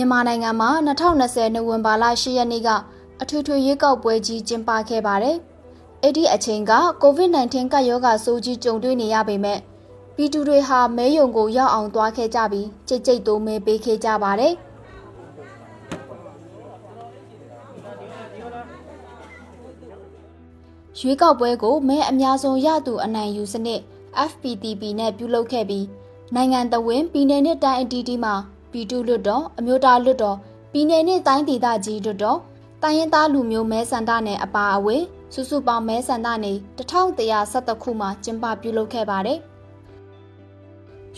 မြန်မာနိုင်ငံမှာ2020နိုဝင်ဘာလ10ရက်နေ့ကအထွေထွေရွေးကောက်ပွဲကြီးကျင်းပခဲ့ပါတယ်။အဲ့ဒီအချိန်က COVID-19 ကပ်ရောဂါဆိုးကြီးကြုံတွေ့နေရပေမဲ့ပြည်သူတွေဟာမဲယုံကိုရောက်အောင်သွားခဲ့ကြပြီးကြိတ်ကြိတ်တိုးမဲပေးခဲ့ကြပါတယ်။ရွေးကောက်ပွဲကိုမဲအများဆုံးရသူအနိုင်ယူစနစ် FPTP နဲ့ပြုလုပ်ခဲ့ပြီးနိုင်ငံတော်ဝင်ပြည်내နဲ့တိုင်းအတီးတီးမှာ ပြည်သူ့လွတ်တော်အမျိုးသားလွတ်တော်ပြည်내နဲ့တိုင်းဒေသကြီးလွတ်တော်တိုင်းရင်းသားလူမျိုးမဲဆန္ဒနယ်အပါအဝင်စုစုပေါင်းမဲဆန္ဒနယ်1112ခုမှာကျင်းပပြုလုပ်ခဲ့ပါတယ်။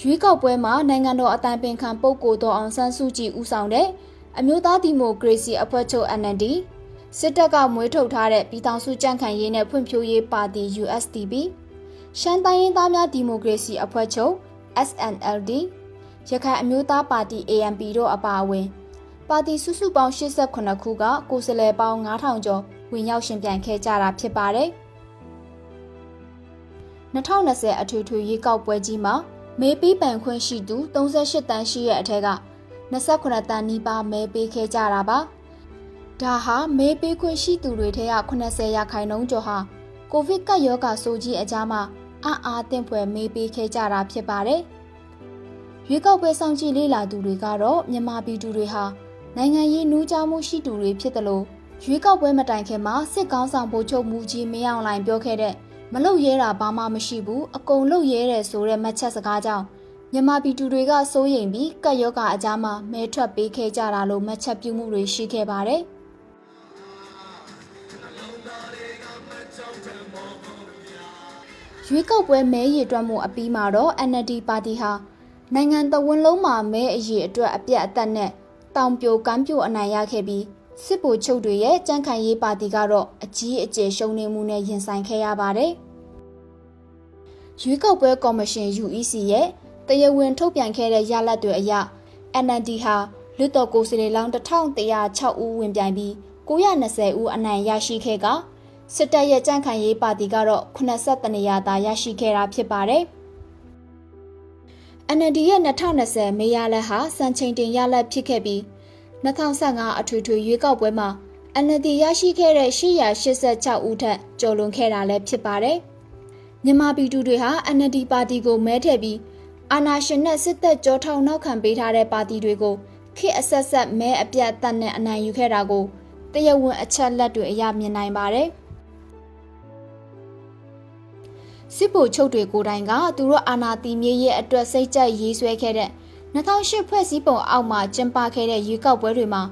ရွေးကောက်ပွဲမှာနိုင်ငံတော်အတိုင်ပင်ခံပုဂ္ဂိုလ်တော်အောင်ဆန်းစုကြည်ဦးဆောင်တဲ့အမျိုးသားဒီမိုကရေစီအဖွဲ့ချုပ် NLD စစ်တပ်ကမွေးထုတ်ထားတဲ့ပြည်ထောင်စုကြံ့ခိုင်ရေးနဲ့ဖွံ့ဖြိုးရေးပါတီ USDP ရှမ်းတိုင်းရင်းသားများဒီမိုကရေစီအဖွဲ့ချုပ် SNLD ရခိုင်အမျိုးသားပါတီ ANP တို့အပါအဝင် ပါတီစုစုပေါင်း89ခုကကိုယ်စားလှယ်ပေါင်း9000ကျော်ဝင်ရောက်ရှင်ပြိုင်ခဲ့ကြတာဖြစ်ပါတယ်။2020အထွေထွေရွေးကောက်ပွဲကြီးမှာမဲပေးပန်ခွင့်ရှိသူ38တန်းရှိရဲ့အထက်က28တန်းနီးပါးမဲပေးခဲ့ကြတာပါ။ဒါဟာမဲပေးခွင့်ရှိသူတွေထဲက80ရာခိုင်နှုန်းကျော်ဟာကိုဗစ်ကပ်ရောဂါဆိုးကြီးအကြားမှာအံ့အားသင့်ဖွယ်မေးပေးခဲ့ကြတာဖြစ်ပါတယ်။ ရွေးကောက်ပွဲဆောင်ကြည့်လေ့လာသူတွေကတော့မြန်မာပြည်သူတွေဟာနိုင်ငံရေးနှူးကြားမှုရှိသူတွေဖြစ်တယ်လို့ရွေးကောက်ပွဲမတိုင်ခင်မှာစစ်ကောင်းဆောင်ဗိုလ်ချုပ်မူကြီးမင်းအောင်လှိုင်ပြောခဲ့တဲ့မလုတ်ရဲတာဘာမှမရှိဘူးအကုန်လုတ်ရဲတယ်ဆိုတဲ့မှတ်ချက်စကားကြောင့်မြန်မာပြည်သူတွေကစိုးရိမ်ပြီးကပ်ရောဂါအကြားမှာမဲထွက်ပေးခဲ့ကြတာလို့မှတ်ချက်ပြုမှုတွေရှိခဲ့ပါတယ်။ရွေးကောက်ပွဲမဲရည်တွက်မှုအပြီးမှာတော့ NLD ပါတီဟာ နိုင်ငံတော်ဝန်လုံးမှာမဲအရေးအတွက်အပြတ်အသက်နဲ့တောင်ပြိုကမ်းပြိုအနိုင်ရခဲ့ပြီးစစ်ဗိုလ်ချုပ်တွေရဲ့ကြံ့ခိုင်ရေးပါတီကတော့အကြီးအကျယ်ရှုံးနေမှုနဲ့ရင်ဆိုင်ခဲ့ရပါတယ်။ရွေးကောက်ပွဲကော်မရှင် UEC ရဲ့တရားဝင်ထုတ်ပြန်ခဲ့တဲ့ရလဒ်တွေအရ NLD ဟာလွတ်တော်ကိုယ်စားလှယ်လောင်း1106ဦးဝင်ပြိုင်ပြီး920ဦးအနိုင်ရရှိခဲ့ကစစ်တပ်ရဲ့ကြန့်ခိုင်ရေးပါတီကတော့82နေရာသာရရှိခဲ့တာဖြစ်ပါတယ်။ NLD ရဲ့2020မေရလက်ဟာစံချိန်တင်ရလက်ဖြစ်ခဲ့ပြီး2015အထွေထွေရွေးကောက်ပွဲမှာ NLD ရရှိခဲ့တဲ့886ဦးထက်ကျော်လွန်ခဲ့တာလည်းဖြစ်ပါတယ်။မြန်မာပြည်သူတွေဟာ NLD ပါတီကိုမဲထည့်ပြီးအာဏာရှင်နဲ့စစ်တပ်ကြောထောက်နောက်ခံပေးထားတဲ့ပါတီတွေကိုခေတ်အဆက်ဆက်မဲအပြတ်အသတ်နဲ့အနိုင်ယူခဲ့တာကိုတရားဝင်အချက်လက်တွေအရမြင်နိုင်ပါတယ်။ စစ်ဗိုလ်ချုပ်တွေကိုယ်တိုင်ကသူတို့အာဏာတည်မြဲရဲ့အတွက်စိတ်ကြိုက်ရေးဆွဲခဲ့တဲ့2008ဖွဲ့စည်းပုံအောက်မှာကျင်းပခဲ့တဲ့ရွေးကောက်ပွဲတွေမှာ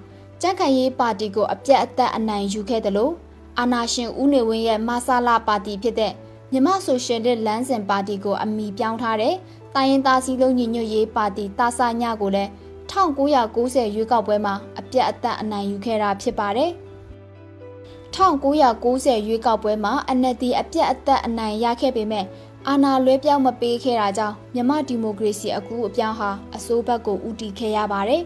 ကြံ့ခိုင်ရေးပါတီကိုအပြတ်အသတ်အနိုင်ယူခဲ့တယ်လို့အာဏာရှင်ဦးနေဝင်းရဲ့မဆာလာပါတီဖြစ်တဲ့မြမဆိုရှယ်လစ်လမ်းစဉ်ပါတီကိုအမိပြောင်းထားတဲ့တိုင်းရင်းသားစည်းလုံးညီညွတ်ရေးပါတီတာဆာညကိုလည်း1990ရွေးကောက်ပွဲမှာအပြတ်အသတ်အနိုင်ယူခဲ့တာဖြစ်ပါတယ်။ 1990ရွေးကောက်ပွဲမှာ NLD အပြတ်အသက်အနိုင်ရခဲ့ပေမဲ့အာဏာလွဲပြောင်းမပေးခဲ့တာကြောင့်မြမဒီမိုကရေစီအကူအပြောင်းဟာအစိုးဘက်ကိုဦးတည်ခဲ့ရပါတယ်။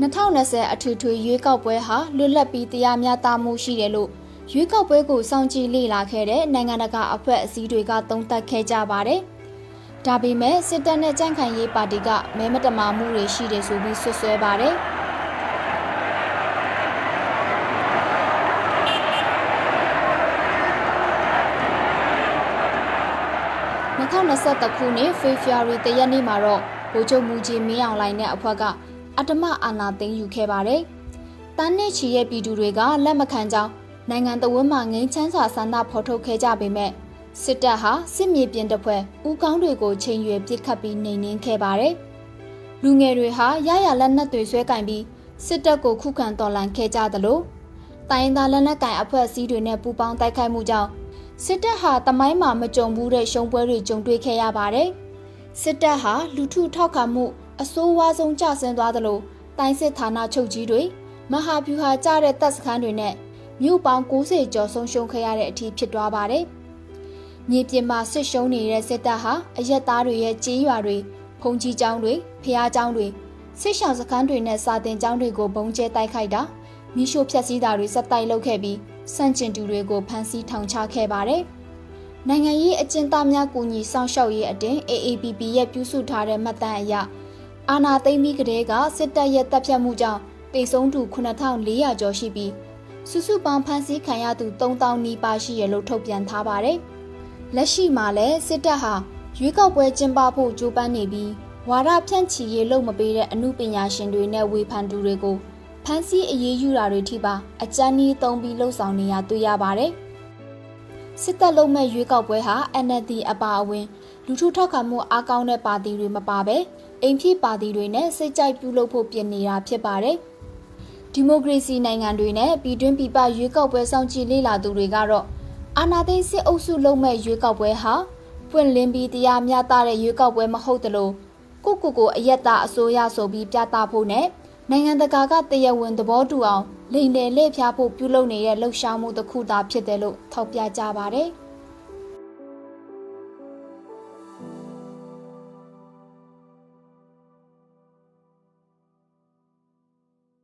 2020အထွေထွေရွေးကောက်ပွဲဟာလွတ်လပ်ပြီးတရားမျှတမှုရှိတယ်လို့ရွေးကောက်ပွဲကိုစောင့်ကြည့်လေ့လာခဲ့တဲ့နိုင်ငံတကာအဖွဲ့အစည်းတွေကသုံးသပ်ခဲ့ကြပါတယ်။ဒါပေမဲ့စစ်တပ်နဲ့ကြန့်ခိုင်ရေးပါတီကမဲမတမာမှုတွေရှိတယ်ဆိုပြီးဆွဆွဲပါတယ်။ 2023ခုနှစ်ဖေဖော်ဝါရီတရက်နေ့မှာတော့ဗိုလ်ချုပ်မူကြီးမင်းအောင်လှိုင်နဲ့အဖွဲ့ကအတမအာဏာသိမ်းယူခဲ့ပါတယ်။တန်းနဲ့ချီရဲ့ပြည်သူတွေကလက်မခံကြောင်းနိုင်ငံတော်ဝန်မှငိမ့်ချမ်းစွာဆန္ဒဖော်ထုတ်ခဲ့ကြပေမဲ့စစ်တပ်ဟာစစ်မြေပြင်တပ်ဖွဲ့ဦးကောင်းတွေကိုချိန်ရွယ်ပစ်ခတ်ပြီးနှိမ်နင်းခဲ့ပါတယ်။လူငယ်တွေဟာရရလက်နက်တွေဆွဲကင်ပြီးစစ်တပ်ကိုခုခံတော်လှန်ခဲ့ကြသလိုတိုင်းသားလက်နက်ကင်အဖွဲ့အစည်းတွေနဲ့ပူးပေါင်းတိုက်ခိုက်မှုကြောင့် စစ်တပ်ဟာတမိုင်းမှာမကြုံဘူးတဲ့ရှုံပွဲတွေကြုံတွေ့ခဲ့ရပါတယ်။စစ်တပ်ဟာလူထုထောက်ခံမှုအဆိုးဝါးဆုံးကျဆင်းသွားသလိုတိုင်းစစ်ဌာနချုပ်ကြီးတွေမဟာဗျူဟာကျတဲ့တပ်စခန်းတွေနဲ့မြို့ပေါင်း90ကျော်ဆုံးရှုံးခဲ့ရတဲ့အထိဖြစ်သွားပါတယ်။မြေပြင်မှာစစ်ရှုံးနေတဲ့စစ်တပ်ဟာအရက်သားတွေရဲ့ကြေးရွာတွေဖုန်ကြီးကျောင်းတွေဖျားကျောင်းတွေစစ်ရှောင်စခန်းတွေနဲ့စာတင်ကျောင်းတွေကိုဘုံကျဲတိုက်ခိုက်တာမိရှို့ဖျက်ဆီးတာတွေစက်တိုက်လုပ်ခဲ့ပြီး စန့်ကျင်သူတွေကိုဖမ်းဆီးထောင်ချခဲ့ပါတယ်။နိုင်ငံရေးအကျဉ်းသားများကူညီစောင့်ရှောက်ရေးအတင်း AAPP ရဲ့ပြုစုထားတဲ့မှတ်တမ်းအရအာဏာသိမ်းပြီးကတည်းကစစ်တပ်ရဲ့တပ်ဖြတ်မှုကြောင့်တိတ်ဆုံးသူ9400ကျော်ရှိပြီးစုစုပေါင်းဖမ်းဆီးခံရသူ3000နီးပါးရှိရလို့ထုတ်ပြန်ထားပါတယ်။လက်ရှိမှာလည်းစစ်တပ်ဟာရွေးကောက်ပွဲကျင်းပဖို့ကြိုးပမ်းနေပြီးဝါဒဖြန့်ချီရေးလုပ်မပေးတဲ့အမှုပညာရှင်တွေနဲ့ဝေဖန်သူတွေကို ဖမ်းဆီးအရေးယူတာတွေထိပါအကြမ်းကြီးသုံးပြီးလှုပ်ဆောင်နေရတွေ့ရပါတယ်။စစ်တပ်လုံးမဲ့ရွေးကောက်ပွဲဟာ NLD အပါအဝင်လူထုထောက်ခံမှုအားကောင်းတဲ့ပါတီတွေမပါဘဲအိမ်ဖြစ်ပါတီတွေနဲ့စိတ်ကြိုက်ပြုလုပ်ဖို့ပြင်နေတာဖြစ်ပါတယ်။ဒီမိုကရေစီနိုင်ငံတွေနဲ့ပြည်တွင်းပြည်ပရွေးကောက်ပွဲစောင့်ကြည့်လေ့လာသူတွေကတော့အာဏာသိမ်းစစ်အုပ်စုလုံးမဲ့ရွေးကောက်ပွဲဟာပွင့်လင်းပြီးတရားမျှတတဲ့ရွေးကောက်ပွဲမဟုတ်သလိုကိုကိုကိုအယက်သားအစိုးရဆိုပြီးပြသဖို့နဲ့ နိုင်ငံတကာကတရားဝင်သဘောတူအောင်လိမ်လည်လှည့်ဖျားဖို့ပြုလုပ်နေတဲ့လှုပ်ရှားမှုတစ်ခုသာဖြစ်တယ်လို့ထောက်ပြကြပါတယ်။